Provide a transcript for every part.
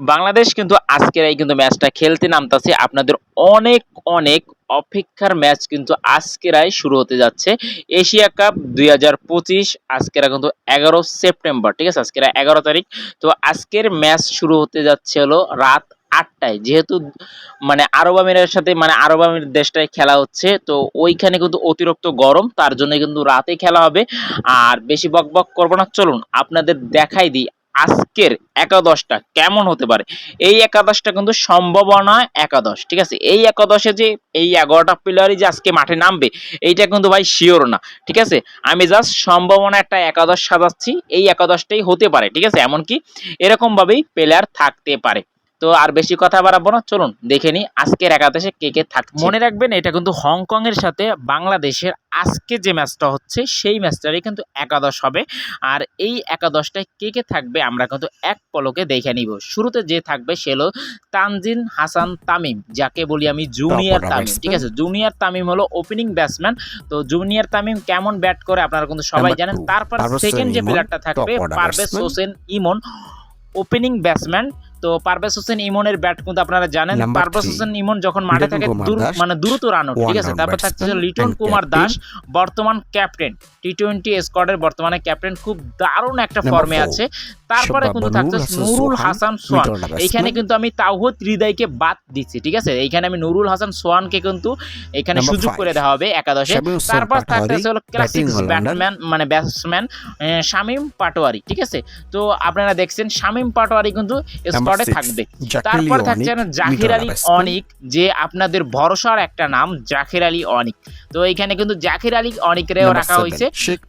বাংলাদেশ কিন্তু আজকের এই কিন্তু ম্যাচটা খেলতে নামতাছে। আপনাদের অনেক অনেক অপেক্ষার ম্যাচ কিন্তু আজকেরাই শুরু হতে যাচ্ছে। এশিয়া কাপ দুই হাজার পঁচিশ, আজকেরা কিন্তু এগারো সেপ্টেম্বর, ঠিক আছে? আজকেরা এগারো তারিখ। তো আজকের ম্যাচ শুরু হতে যাচ্ছে হলো রাত আটটায়। যেহেতু মানে আরব আমিরের সাথে মানে আরব আমির দেশটায় খেলা হচ্ছে, তো ওইখানে কিন্তু অতিরিক্ত গরম, তার জন্য কিন্তু রাতে খেলা হবে। আর বেশি বক বক করব না। চলুন, আপনাদের দেখাই দিই। আজকের একাদশটা কেমন হতে পারে? এই একাদশটা কিন্তু সম্ভাবনা একাদশ, ঠিক আছে? এই একাদশে যে, এই এগারোটা প্লেয়ারই যে আজকে মাঠে নামবে, এইটা কিন্তু ভাই শিওর না, ঠিক আছে? আমি জাস্ট সম্ভাবনা একটা একাদশ সাজাচ্ছি, এই একাদশটাই হতে পারে, ঠিক আছে? এমনকি এরকমভাবেই প্লেয়ার থাকতে পারে। তো আর বেশি কথা বাড়াবো না চলুন দেখে নিই আজকের একাদশে কে কে থাকছে। মনে রাখবেন এটা কিন্তু হংকং এর সাথে বাংলাদেশের আজকে যে ম্যাচটা হচ্ছে সেই ম্যাচটারই কিন্তু একাদশ হবে। আর এই একাদশটায় কে কে থাকবে আমরা কিন্তু এক পলকে দেখে নিব। শুরুতে যে থাকবে সে হলো তানজিন হাসান তামিম যাকে বলি আমি জুনিয়র তামিম ঠিক আছে? জুনিয়র তামিম হলো ওপেনিং ব্যাটসম্যান তো জুনিয়র তামিম কেমন ব্যাট করে আপনারা কিন্তু সবাই জানেন। তারপর সেকেন্ড যে প্লেয়ারটা থাকবে পারভেজ হোসেন ইমন ওপেনিং ব্যাটসম্যান তো পারভেজ হোসেন ইমনের ব্যাট কিন্তু আপনারা জানেন। পারভেজ হোসেন ইমন যখন মাঠে থাকে মানে দ্রুত রান ঠিক আছে? তারপর থাকছে লিটন কুমার দাস বর্তমান ক্যাপ্টেন টি টোয়েন্টি স্কোয়াডের বর্তমানে ক্যাপ্টেন খুব দারুণ একটা ফর্মে আছে। তারপরে কিন্তু থাকছে নুরুল হাসান সোয়ান batsman। কিন্তু আমি তাওহদ হৃদয়কে বাদ দিচ্ছি ঠিক আছে? এইখানে আমি নুরুল হাসান সোহানকে কিন্তু এখানে সুযোগ করে দেওয়া হবে একাদশে। তারপর থাকতেছে হলো ক্লাসিক ব্যাটম্যান মানে ব্যাটসম্যান শামীম পাটোয়ারি ঠিক আছে? তো আপনারা দেখছেন শামীম পাটোয়ারি কিন্তু স্কোয়াডে থাকবে তারপর থাকছে জাকির আলী অনিক যে আপনাদের ভরসার একটা নাম জাকির আলী অনিক তো এইখানে কিন্তু জাকির আলী অনিকরেও রাখা হয়েছে।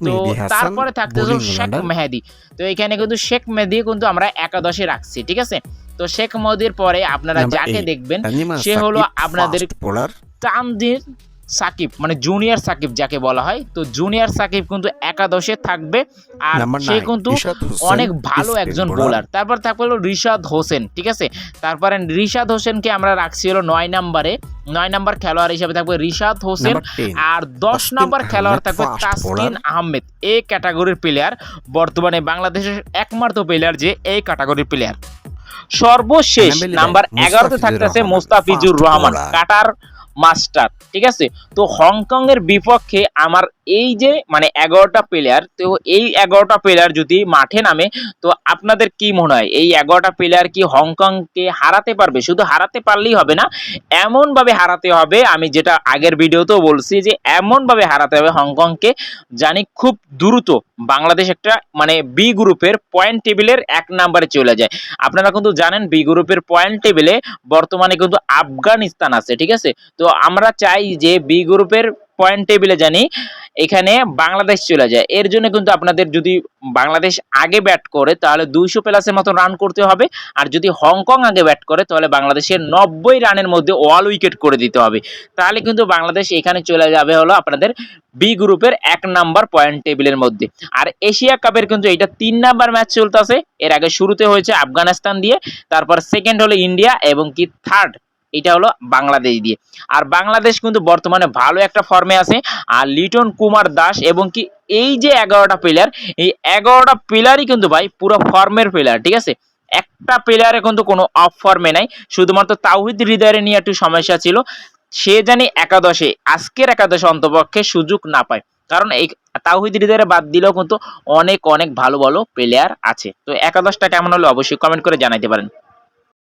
তো তারপরে থাকতে শেখ মেহেদি তো এখানে কিন্তু শেখ মেহেদি কিন্তু আমরা একাদশে রাখছি ঠিক আছে? তো শেখ মেহেদির পরে আপনারা যাকে দেখবেন সে হলো আপনাদের। তানজির সাকিব মানে জুনিয়র সাকিব যাকে বলা হয়। তো জুনিয়র সাকিব কিন্তু একাদশে থাকবে আর সে কিন্তু অনেক ভালো একজন। বোলার। তারপর থাকবে হলো রিশাদ হোসেন ঠিক আছে? তারপরে রিশাদ হোসেনকে আমরা রাখছি হলো নয় নম্বরে। নয় নম্বর খেলোয়াড় হিসেবে থাকবে রিশাদ হোসেন আর দশ নম্বর খেলোয়াড় থাকবে তাসকিন আহমেদ এই ক্যাটাগরির প্লেয়ার বর্তমানে বাংলাদেশের একমাত্র প্লেয়ার যে এই ক্যাটাগরির প্লেয়ার সর্বশেষ নাম্বার এগারোতে থাকতেছে মোস্তাফিজুর রহমান। কাটার মাস্টার, ঠিক আছে? তো হংকং এর বিপক্ষে আমার এই যে মানে এগারোটা প্লেয়ার তো এই এগারোটা প্লেয়ার যদি মাঠে নামে, তো আপনাদের কি মনে হয়? এই এগারোটা প্লেয়ার কি হংকংকে হারাতে পারবে? শুধু হারাতে পারলেই হবে না এমন ভাবে হারাতে হবে, আমি যেটা আগের ভিডিওতেও বলছি যে এমন ভাবে হারাতে হবে হংকংকে জানি খুব দ্রুত বাংলাদেশ একটা মানে বি গ্রুপের পয়েন্ট টেবিলের এক নাম্বারে চলে যায়। আপনারা কিন্তু জানেন বি গ্রুপের পয়েন্ট টেবিলে বর্তমানে কিন্তু আফগানিস্তান আছে, ঠিক আছে? তো আমরা চাই যে বি গ্রুপের পয়েন্ট টেবিলে জানি, এখানে বাংলাদেশ চলে যায়। এর জন্য কিন্তু আপনাদের যদি বাংলাদেশ আগে ব্যাট করে, তাহলে দুইশো প্লাসের মতো রান করতে হবে। আর যদি হংকং আগে ব্যাট করে, তাহলে বাংলাদেশের নব্বই রানের মধ্যে ওয়াল উইকেট করে দিতে হবে। তাহলে কিন্তু বাংলাদেশ এখানে চলে যাবে হলো আপনাদের বি গ্রুপের এক নাম্বার পয়েন্ট টেবিলের মধ্যে। আর এশিয়া কাপের কিন্তু এটা তিন নাম্বার ম্যাচ চলতেছে। এর আগে শুরুতে হয়েছে আফগানিস্তান দিয়ে, তারপর সেকেন্ড হলো ইন্ডিয়া এবং কি থার্ড এটা হলো বাংলাদেশ দিয়ে। আর বাংলাদেশ কিন্তু বর্তমানে ভালো একটা ফর্মে আছে। আর লিটন কুমার দাস এবং কি এই যে এগারোটা প্লেয়ার এই এগারোটা প্লেয়ারই কিন্তু ভাই পুরো ফর্মের প্লেয়ার ঠিক আছে? একটা প্লেয়ারে কিন্তু কোনো অফ ফর্মে নাই। শুধুমাত্র তাওহিদ হৃদয়ের নিয়ে একটু সমস্যা ছিল। সে জানি একাদশে, আজকের একাদশে অন্তপক্ষে সুযোগ না পায়। কারণ এই তাওহিদ হৃদয়ের বাদ দিলেও কিন্তু অনেক অনেক ভালো ভালো প্লেয়ার আছে। তো একাদশটা কেমন হলো অবশ্যই কমেন্ট করে জানাইতে পারেন।